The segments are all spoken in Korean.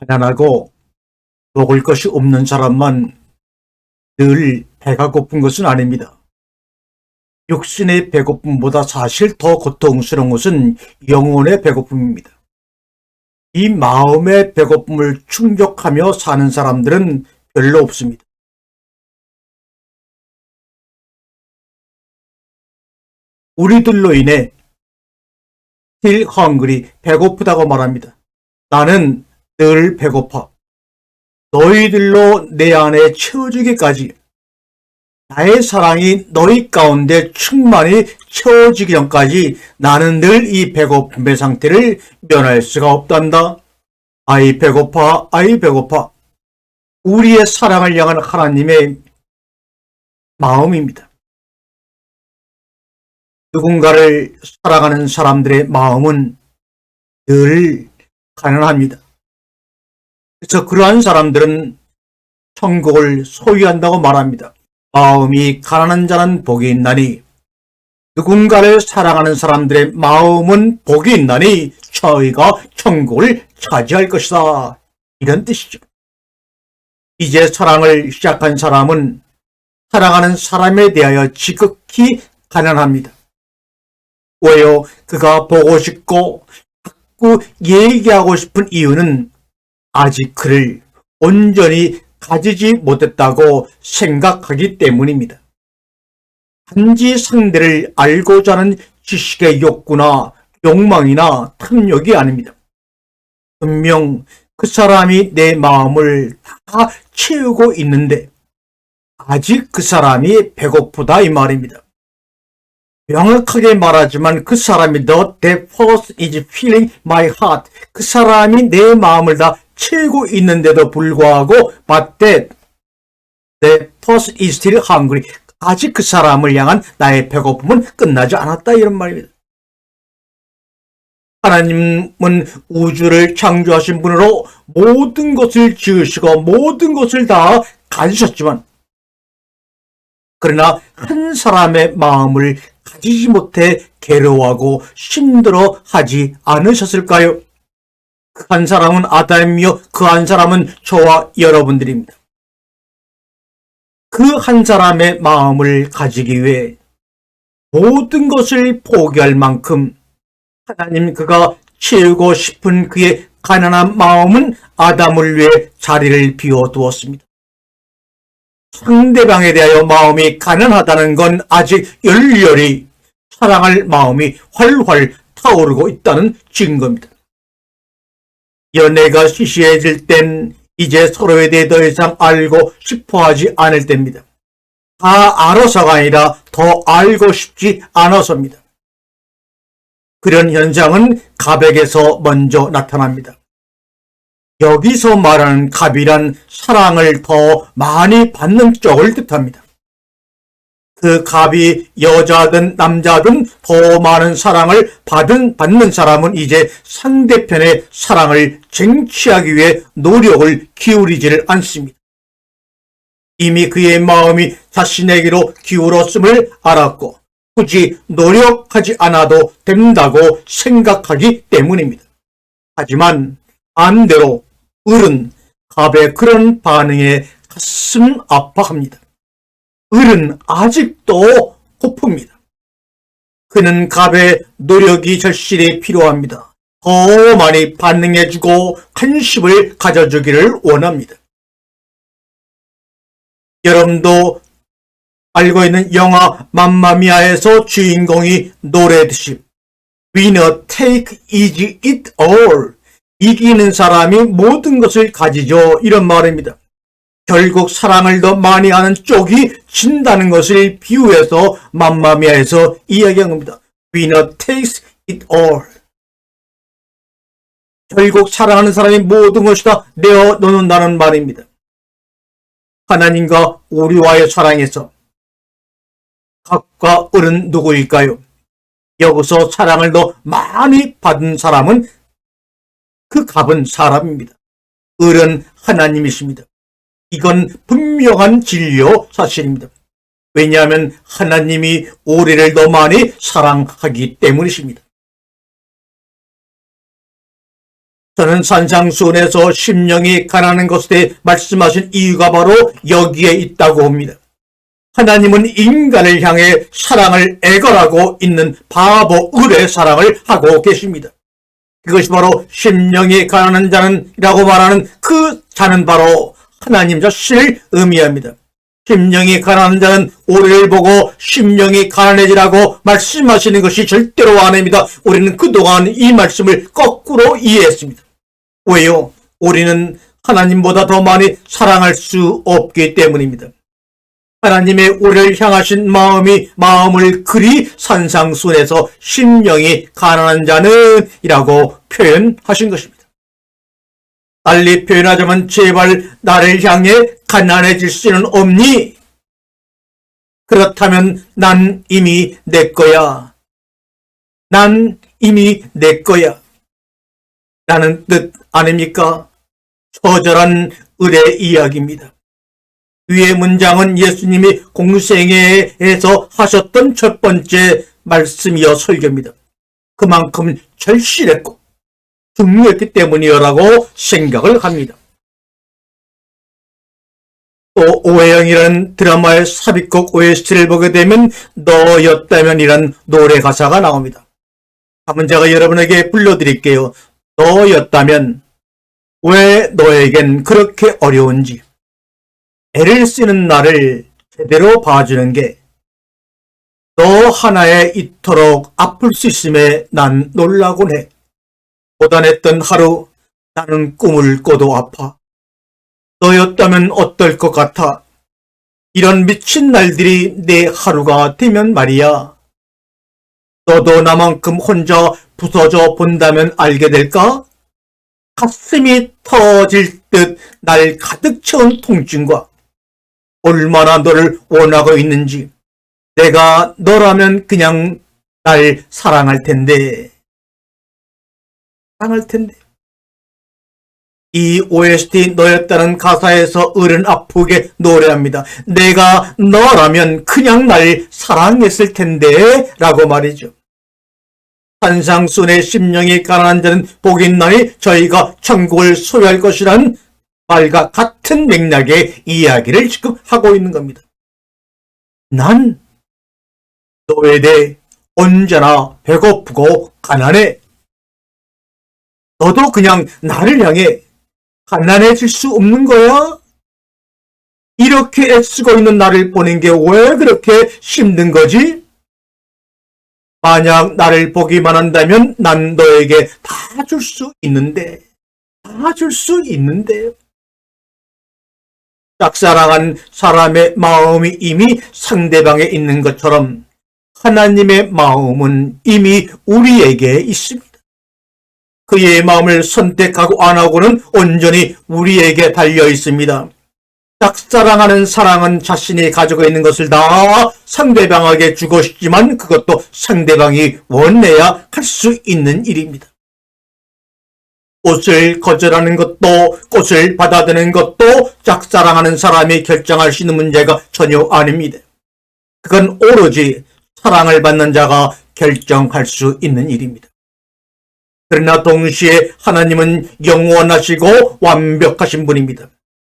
가난하고 먹을 것이 없는 사람만 늘 배가 고픈 것은 아닙니다. 육신의 배고픔보다 사실 더 고통스러운 것은 영혼의 배고픔입니다. 이 마음의 배고픔을 충족하며 사는 사람들은 별로 없습니다. 우리들로 인해 still hungry, 배고프다고 말합니다. 나는 늘 배고파. 너희들로 내 안에 채워지기까지 나의 사랑이 너희 가운데 충만히 채워지기 전까지 나는 늘 이 배고픔의 상태를 면할 수가 없단다. 아이 배고파, 아이 배고파. 우리의 사랑을 향한 하나님의 마음입니다. 누군가를 사랑하는 사람들의 마음은 늘 가난합니다. 그래서 그러한 사람들은 천국을 소유한다고 말합니다. 마음이 가난한 자는 복이 있나니 누군가를 사랑하는 사람들의 마음은 복이 있나니 저희가 천국을 차지할 것이다. 이런 뜻이죠. 이제 사랑을 시작한 사람은 사랑하는 사람에 대하여 지극히 가난합니다. 왜요? 그가 보고 싶고 자꾸 얘기하고 싶은 이유는 아직 그를 온전히 가지지 못했다고 생각하기 때문입니다. 단지 상대를 알고자 하는 지식의 욕구나 욕망이나 탐욕이 아닙니다. 분명 그 사람이 내 마음을 다 채우고 있는데 아직 그 사람이 배고프다 이 말입니다. 명확하게 말하지만 그 사람이 the person is filling my heart 그 사람이 내 마음을 다 채우고 있는데도 불구하고 but that that person is still hungry 아직 그 사람을 향한 나의 배고픔은 끝나지 않았다 이런 말입니다. 하나님은 우주를 창조하신 분으로 모든 것을 지으시고 모든 것을 다 가지셨지만 그러나 한 사람의 마음을 가지지 못해 괴로워하고 힘들어 하지 않으셨을까요? 그한 사람은 아담이며 그한 사람은 저와 여러분들입니다. 그 한 사람의 마음을 가지기 위해 모든 것을 포기할 만큼 하나님 그가 채우고 싶은 그의 가난한 마음은 아담을 위해 자리를 비워두었습니다. 상대방에 대하여 마음이 가난하다는 건 아직 열렬히 사랑할 마음이 활활 타오르고 있다는 증거입니다. 연애가 시시해질 땐 이제 서로에 대해 더 이상 알고 싶어 하지 않을 때입니다. 다 알아서가 아니라 더 알고 싶지 않아서입니다. 그런 현상은 갑에게서 먼저 나타납니다. 여기서 말하는 갑이란 사랑을 더 많이 받는 쪽을 뜻합니다. 그 갑이 여자든 남자든 더 많은 사랑을 받은, 받는 사람은 이제 상대편의 사랑을 쟁취하기 위해 노력을 기울이지를 않습니다. 이미 그의 마음이 자신에게로 기울었음을 알았고 굳이 노력하지 않아도 된다고 생각하기 때문입니다. 하지만 반대로 을은 갑의 그런 반응에 가슴 아파합니다. 을은 아직도 고픕니다. 그는 갑의 노력이 절실히 필요합니다. 더 많이 반응해주고 관심을 가져주기를 원합니다. 여러분도 알고 있는 영화 맘마미아에서 주인공이 노래듯이 Winner take is it all 이기는 사람이 모든 것을 가지죠. 이런 말입니다. 결국 사랑을 더 많이 하는 쪽이 진다는 것을 비유해서 맘마미아에서 이야기한 겁니다. Winner takes it all. 결국 사랑하는 사람이 모든 것이 다 내어 놓는다는 말입니다. 하나님과 우리와의 사랑에서 각과 을은 누구일까요? 여기서 사랑을 더 많이 받은 사람은 그 갑은 사람입니다. 을은 하나님이십니다. 이건 분명한 진료 사실입니다. 왜냐하면 하나님이 우리를 더 많이 사랑하기 때문이십니다. 저는 산상수훈에서 심령이 가난한 것에 대해 말씀하신 이유가 바로 여기에 있다고 봅니다. 하나님은 인간을 향해 사랑을 애걸하고 있는 바보 을의 사랑을 하고 계십니다. 그것이 바로 심령이 가난한 자는이라고 말하는 그 자는 바로 하나님 자신을 의미합니다. 심령이 가난한 자는 우리를 보고 심령이 가난해지라고 말씀하시는 것이 절대로 아닙니다. 우리는 그동안 이 말씀을 거꾸로 이해했습니다. 왜요? 우리는 하나님보다 더 많이 사랑할 수 없기 때문입니다. 하나님의 우리를 향하신 마음이 마음을 그리 산상순해서 심령이 가난한 자는 이라고 표현하신 것입니다. 달리 표현하자면 제발 나를 향해 가난해질 수는 없니? 그렇다면 난 이미 내 거야. 난 이미 내 거야. 라는 뜻 아닙니까? 처절한 을의 이야기입니다. 위의 문장은 예수님이 공생애에서 하셨던 첫 번째 말씀이어 설교입니다. 그만큼 절실했고 중요했기 때문이라고 생각을 합니다. 또 오해영이라는 드라마의 삽입곡 OST를 보게 되면 너였다면 이란 노래 가사가 나옵니다. 한번 제가 여러분에게 불러드릴게요. 너였다면 왜 너에겐 그렇게 어려운지 애를 쓰는 나를 제대로 봐주는 게 너 하나에 이토록 아플 수 있음에 난 놀라곤 해. 고단했던 하루 나는 꿈을 꿔도 아파. 너였다면 어떨 것 같아? 이런 미친 날들이 내 하루가 되면 말이야. 너도 나만큼 혼자 부서져 본다면 알게 될까? 가슴이 터질 듯 날 가득 채운 통증과 얼마나 너를 원하고 있는지 내가 너라면 그냥 날 사랑할 텐데 사랑할 텐데 이 OST 너였다는 가사에서 어른 아프게 노래합니다. 내가 너라면 그냥 날 사랑했을 텐데 라고 말이죠. 산상순의 심령이 가난한 자는 복이 있나니 저희가 천국을 소유할 것이란 말과 같은 맥락의 이야기를 지금 하고 있는 겁니다. 난 너에 대해 언제나 배고프고 가난해. 너도 그냥 나를 향해 가난해질 수 없는 거야? 이렇게 애쓰고 있는 나를 보는 게왜 그렇게 힘든 거지? 만약 나를 보기만 한다면 난 너에게 다 줄 수 있는데, 다 줄 수 있는데. 짝사랑한 사람의 마음이 이미 상대방에 있는 것처럼 하나님의 마음은 이미 우리에게 있습니다. 그의 마음을 선택하고 안 하고는 온전히 우리에게 달려 있습니다. 짝사랑하는 사랑은 자신이 가지고 있는 것을 다 상대방에게 주고 싶지만 그것도 상대방이 원해야 할 수 있는 일입니다. 꽃을 거절하는 것도 꽃을 받아드는 것도 짝사랑하는 사람이 결정할 수 있는 문제가 전혀 아닙니다. 그건 오로지 사랑을 받는 자가 결정할 수 있는 일입니다. 그러나 동시에 하나님은 영원하시고 완벽하신 분입니다.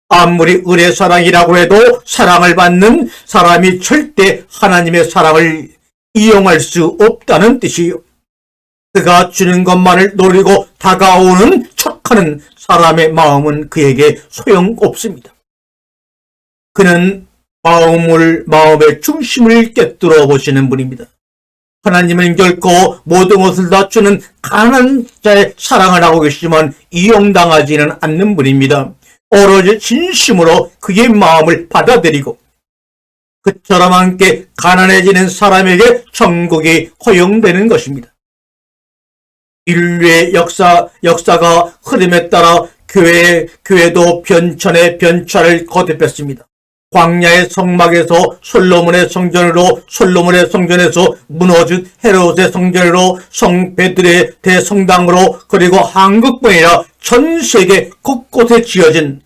아무리 을의 사랑이라고 해도 사랑을 받는 사람이 절대 하나님의 사랑을 이용할 수 없다는 뜻이요. 그가 주는 것만을 노리고 다가오는 척하는 사람의 마음은 그에게 소용없습니다. 그는 마음을, 마음의 중심을 깨뜨려 보시는 분입니다. 하나님은 결코 모든 것을 다 주는 가난한 자의 사랑을 하고 계시지만 이용당하지는 않는 분입니다. 오로지 진심으로 그의 마음을 받아들이고 그처럼 함께 가난해지는 사람에게 천국이 허용되는 것입니다. 인류의 역사, 역사가 흐름에 따라 교회, 교회도 변천의 변차를 거듭했습니다. 광야의 성막에서 솔로몬의 성전으로 솔로몬의 성전에서 무너진 헤롯의 성전으로 성베드의 대성당으로 그리고 한국뿐 아니라 전 세계 곳곳에 지어진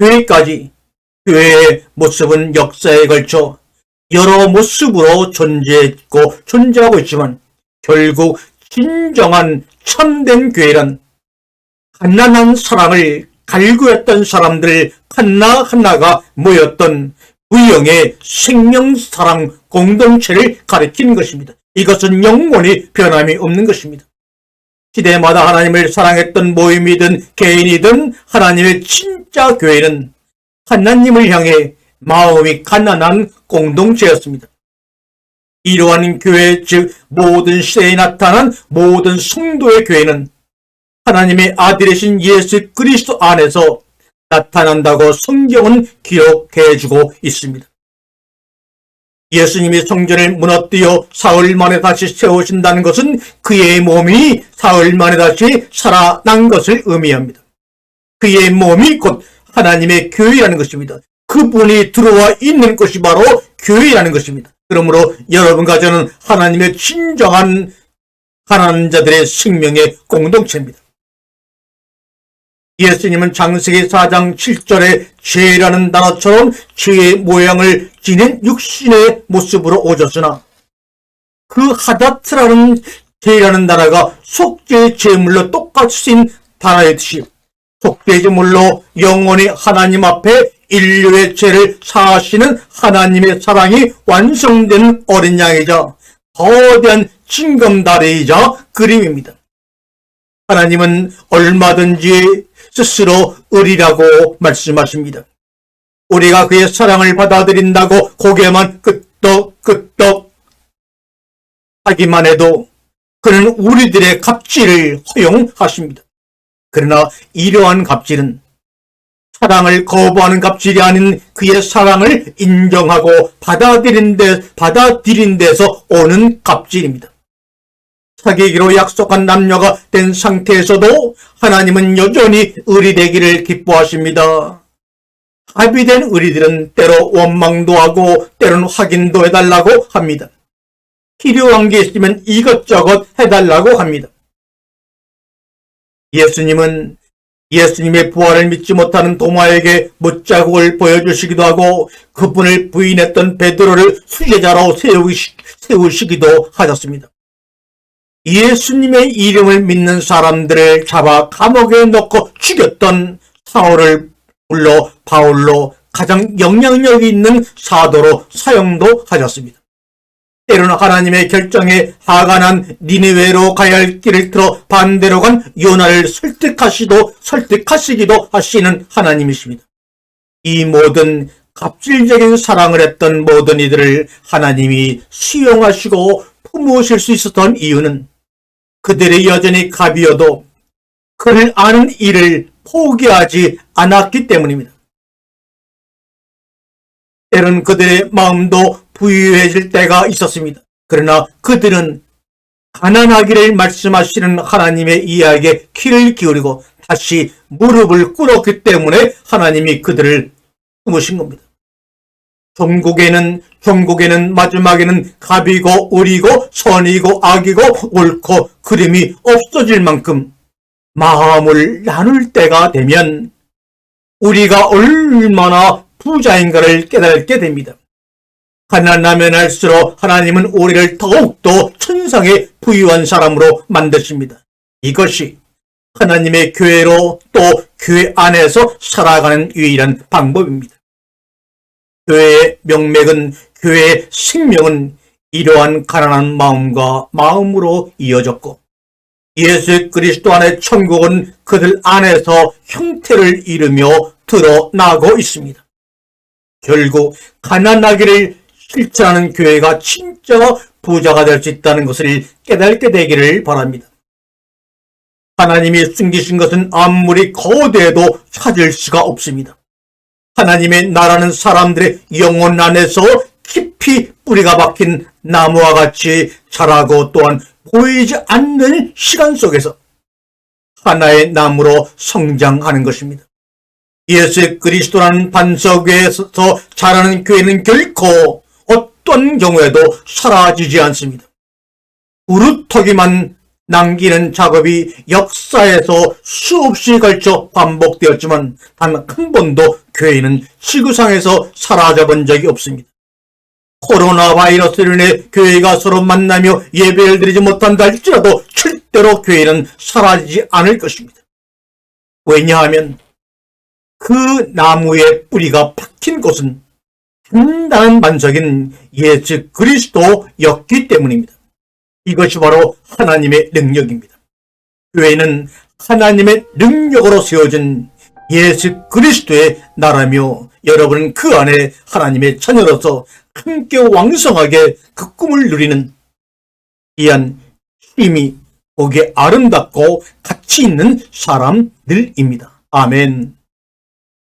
교회까지 교회의 모습은 역사에 걸쳐 여러 모습으로 존재했고 존재하고 있지만 결국 진정한 참된 교회란 가난한 사랑을 갈구했던 사람들 하나하나가 모였던 무형의 생명사랑 공동체를 가리키는 것입니다. 이것은 영원히 변함이 없는 것입니다. 시대마다 하나님을 사랑했던 모임이든 개인이든 하나님의 진짜 교회는 하나님을 향해 마음이 가난한 공동체였습니다. 이러한 교회 즉 모든 시대에 나타난 모든 성도의 교회는 하나님의 아들이신 예수 그리스도 안에서 나타난다고 성경은 기록해주고 있습니다. 예수님이 성전을 무너뜨려 사흘 만에 다시 세우신다는 것은 그의 몸이 사흘 만에 다시 살아난 것을 의미합니다. 그의 몸이 곧 하나님의 교회라는 것입니다. 그분이 들어와 있는 것이 바로 교회라는 것입니다. 그러므로 여러분과 저는 하나님의 진정한 가난한 자들의 생명의 공동체입니다. 예수님은 장세기 4장 7절에 죄라는 단어처럼 죄의 모양을 지닌 육신의 모습으로 오셨으나 그 하다트라는 죄라는 단어가 속죄의 제물로 똑같이 쓰인 단어이듯이 속죄의 제물로 영원히 하나님 앞에 인류의 죄를 사하시는 하나님의 사랑이 완성된 어린 양이자 거대한 징검다리이자 그림입니다. 하나님은 얼마든지 스스로 의리라고 말씀하십니다. 우리가 그의 사랑을 받아들인다고 고개만 끄덕끄덕 하기만 해도 그는 우리들의 갑질을 허용하십니다. 그러나 이러한 갑질은 사랑을 거부하는 갑질이 아닌 그의 사랑을 인정하고 받아들인 데, 받아들인 데서 오는 갑질입니다. 사귀기로 약속한 남녀가 된 상태에서도 하나님은 여전히 의리되기를 기뻐하십니다. 합의된 의리들은 때로 원망도 하고 때로는 확인도 해달라고 합니다. 필요한 게 있으면 이것저것 해달라고 합니다. 예수님은 예수님의 부활을 믿지 못하는 도마에게 못자국을 보여주시기도 하고 그분을 부인했던 베드로를 수제자로 세우시기도 하셨습니다. 예수님의 이름을 믿는 사람들을 잡아 감옥에 넣고 죽였던 사울을 불러 바울로 가장 영향력이 있는 사도로 사용도 하셨습니다. 때로는 하나님의 결정에 화가 난 니네웨로 가야 할 길을 틀어 반대로 간 요나를 설득하시도 설득하시기도 하시는 하나님이십니다. 이 모든 갑질적인 사랑을 했던 모든 이들을 하나님이 수용하시고 품으실 수 있었던 이유는 그들의 여전히 갑이어도 그를 아는 일을 포기하지 않았기 때문입니다. 때론 그들의 마음도 부유해질 때가 있었습니다. 그러나 그들은 가난하기를 말씀하시는 하나님의 이야기에 귀를 기울이고 다시 무릎을 꿇었기 때문에 하나님이 그들을 품으신 겁니다. 종국에는 종국에는 마지막에는 갑이고 을이고 선이고 악이고 옳고 그림이 없어질 만큼 마음을 나눌 때가 되면 우리가 얼마나 부자인가를 깨닫게 됩니다. 가난하면 할수록 하나님은 우리를 더욱더 천상의 부유한 사람으로 만드십니다. 이것이 하나님의 교회로 또 교회 안에서 살아가는 유일한 방법입니다. 교회의 명맥은 교회의 생명은 이러한 가난한 마음과 마음으로 이어졌고 예수 그리스도 안의 천국은 그들 안에서 형태를 이루며 드러나고 있습니다. 결국 가난하기를 실천하는 교회가 진짜 부자가 될 수 있다는 것을 깨닫게 되기를 바랍니다. 하나님이 숨기신 것은 아무리 거대해도 찾을 수가 없습니다. 하나님의 나라는 사람들의 영혼 안에서 깊이 뿌리가 박힌 나무와 같이 자라고 또한 보이지 않는 시간 속에서 하나의 나무로 성장하는 것입니다. 예수 그리스도라는 반석 위에서 자라는 교회는 결코 어떤 경우에도 사라지지 않습니다. 우루터기만 남기는 작업이 역사에서 수없이 걸쳐 반복되었지만 단 한 번도 교회는 지구상에서 사라져 본 적이 없습니다. 코로나 바이러스로 인해 교회가 서로 만나며 예배를 드리지 못한다 할지라도 절대로 교회는 사라지지 않을 것입니다. 왜냐하면 그 나무의 뿌리가 박힌 곳은 단단한 반석인 예수 그리스도였기 때문입니다. 이것이 바로 하나님의 능력입니다. 교회는 하나님의 능력으로 세워진 예수 그리스도의 나라며 여러분은 그 안에 하나님의 자녀로서 함께 왕성하게 그 꿈을 누리는 귀한 힘이 보기에 아름답고 가치 있는 사람들입니다. 아멘.